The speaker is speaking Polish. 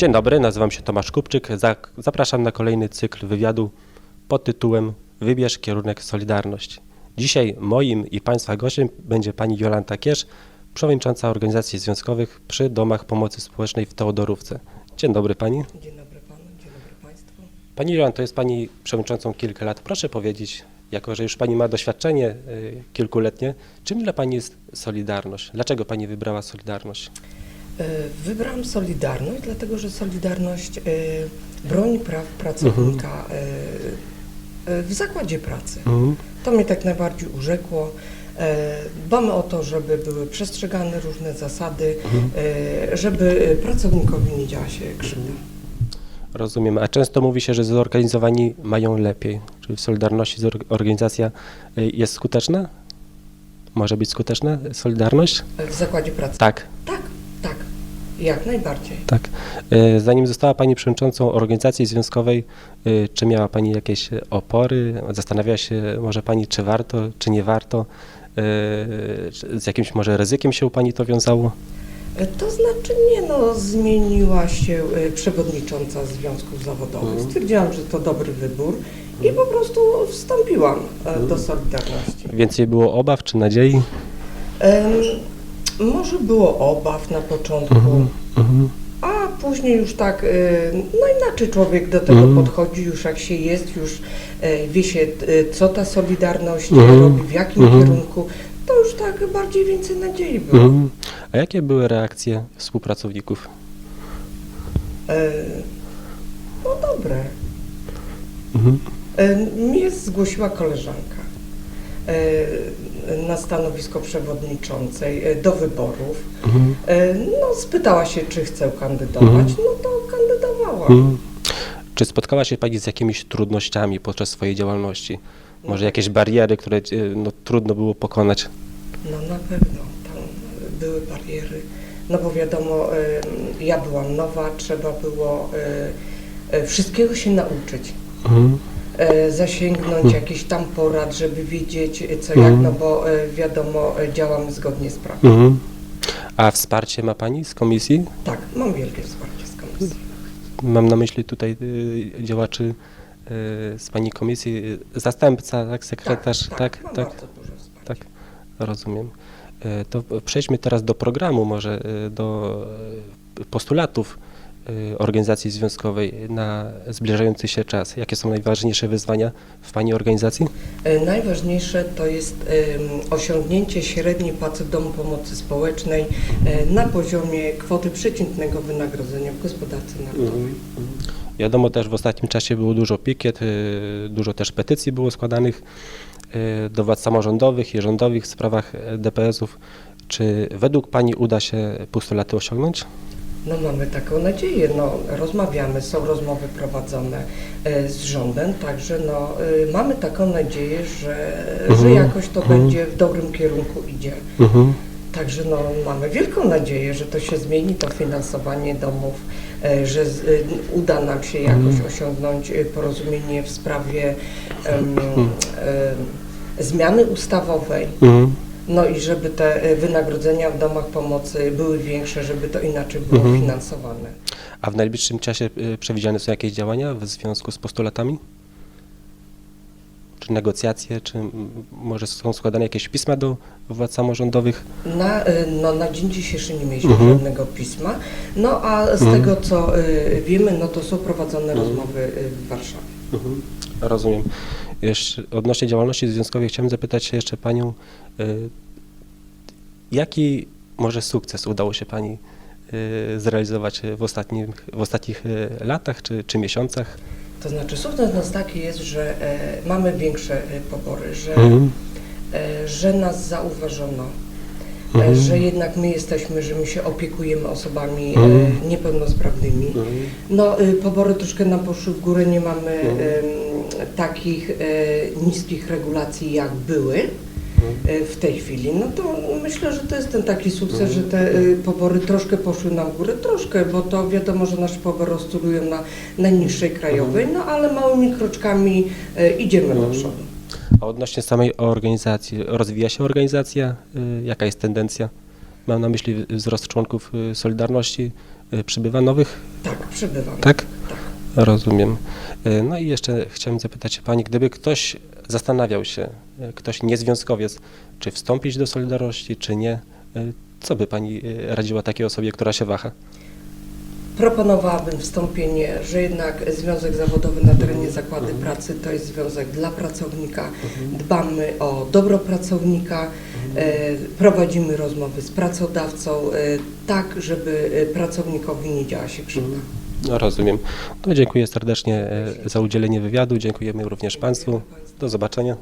Dzień dobry, nazywam się Tomasz Kupczyk. Za- Zapraszam na kolejny cykl wywiadu pod tytułem Wybierz kierunek Solidarność. Dzisiaj moim i Państwa gościem będzie pani Jolanta Kiesz, przewodnicząca organizacji związkowych przy Domach Pomocy Społecznej w Teodorówce. Dzień dobry pani. Dzień dobry panu, dzień dobry państwu. Pani Jolanto, jest pani przewodniczącą kilka lat. Proszę powiedzieć, jako że już pani ma doświadczenie y, kilkuletnie, czym dla pani jest Solidarność? Dlaczego pani wybrała Solidarność? E, Wybrałam Solidarność, dlatego że Solidarność e, broni praw pracownika e, e, w zakładzie pracy. To mnie tak najbardziej urzekło. Dbamy o to, żeby były przestrzegane różne zasady, e, żeby pracownikowi nie działa się krzywda. Rozumiem. A często mówi się, że zorganizowani mają lepiej. Czy w Solidarności organizacja jest skuteczna? Może być skuteczna Solidarność? W zakładzie pracy. Tak, jak najbardziej. tak. Y, Zanim została Pani przewodniczącą organizacji związkowej, y, czy miała Pani jakieś opory? Zastanawiała się może Pani, czy warto, czy nie warto? Czy Z jakimś może ryzykiem się u Pani to wiązało? E, To znaczy nie no, zmieniła się e, przewodnicząca związków zawodowych. Mhm. Stwierdziłam, że to dobry wybór i po prostu wstąpiłam e, Mhm. do Solidarności. Więcej było obaw czy nadziei? Em, Może było obaw na początku, Mhm. a później już tak, e, no inaczej człowiek do tego Mhm. podchodzi, już jak się jest, już e, wie się, e, co ta Solidarność Mhm. robi, w jakim Mhm. kierunku, to już tak bardziej więcej nadziei było. Mhm. A jakie były reakcje współpracowników? No dobre. Mhm. Mnie zgłosiła koleżanka na stanowisko przewodniczącej e, do wyborów. Mhm. E, No, spytała się, czy chcę kandydować. Mhm. No to kandydowałam. Mhm. Czy spotkała się Pani z jakimiś trudnościami podczas swojej działalności? Może jakieś bariery, które e, no, trudno było pokonać? No na pewno tam e, były bariery. No bo wiadomo, e, ja byłam nowa, trzeba było e, e, wszystkiego się nauczyć. Mhm. E, zasięgnąć jakichś tam porad, żeby wiedzieć e, co jak, Mhm. no bo e, wiadomo, działamy zgodnie z prawem. Mhm. A wsparcie ma Pani z komisji? Tak, mam wielkie wsparcie z komisji. Mam na myśli tutaj działaczy z Pani komisji, zastępca, tak, sekretarz, tak, tak, dużo wsparcia. tak, rozumiem. To przejdźmy teraz do programu, może do postulatów organizacji związkowej na zbliżający się czas. Jakie są najważniejsze wyzwania w Pani organizacji? E, Najważniejsze to jest osiągnięcie średniej płacy w domu pomocy społecznej e, na poziomie kwoty przeciętnego wynagrodzenia w gospodarce narodowej. Wiadomo też w ostatnim czasie było dużo pikiet, y, dużo też petycji było składanych y, do władz samorządowych i rządowych w sprawach y, DPS-ów. Czy według Pani uda się postulaty osiągnąć? No mamy taką nadzieję, no rozmawiamy, są rozmowy prowadzone e, z rządem, także no e, mamy taką nadzieję, że, że Mhm. jakoś to Mhm. będzie w dobrym kierunku idzie. Także no, mamy wielką nadzieję, że to się zmieni, to finansowanie domów, e, że z, uda nam się jakoś Mhm. osiągnąć porozumienie w sprawie em, e, zmiany ustawowej. No i żeby te e, wynagrodzenia w domach pomocy były większe, żeby to inaczej było Mhm. finansowane. A w najbliższym czasie y, przewidziane są jakieś działania w związku z postulatami? Czy negocjacje, czy może są składane jakieś pisma do władz samorządowych? Na, e, no, na dzień dzisiejszy nie mieliśmy Mhm. żadnego pisma, no a z Mhm. tego co wiemy, no to są prowadzone Mhm. rozmowy w Warszawie. Rozumiem. Jeszcze odnośnie działalności związkowej chciałem zapytać się jeszcze Panią, y, jaki może sukces udało się Pani y, zrealizować w, ostatnim, w ostatnich y, latach czy, czy miesiącach? To znaczy sukces nas taki jest, że e, mamy większe e, pobory, że, Mhm. e, że nas zauważono, Mhm. że jednak my jesteśmy, że my się opiekujemy osobami Mhm. e, niepełnosprawnymi. No, y, pobory troszkę nam poszły w górę, nie mamy Mhm. takich e, niskich regulacji jak były e, w tej chwili. No to myślę, że to jest ten taki sukces, Mhm. że te e, pobory troszkę poszły nam w górę, troszkę, bo to wiadomo, że nasze pobory oscylują na najniższej krajowej, no ale małymi kroczkami idziemy do Mhm. przodu. A odnośnie samej organizacji, rozwija się organizacja? Y, Jaka jest tendencja? Mam na myśli wzrost członków y, Solidarności y, przybywa nowych, Tak, przybywam. tak? Tak. Rozumiem. No i jeszcze chciałem zapytać Pani, gdyby ktoś zastanawiał się, ktoś niezwiązkowiec, czy wstąpić do Solidarności, czy nie, co by Pani radziła takiej osobie, która się waha? Proponowałabym wstąpienie, że jednak związek zawodowy na terenie zakładu pracy to jest związek dla pracownika. Dbamy o dobro pracownika, e, prowadzimy rozmowy z pracodawcą, e, tak, żeby e, pracownikowi nie działa się krzywda. No, rozumiem. No, dziękuję serdecznie za udzielenie wywiadu, dziękujemy również Państwu. Do zobaczenia.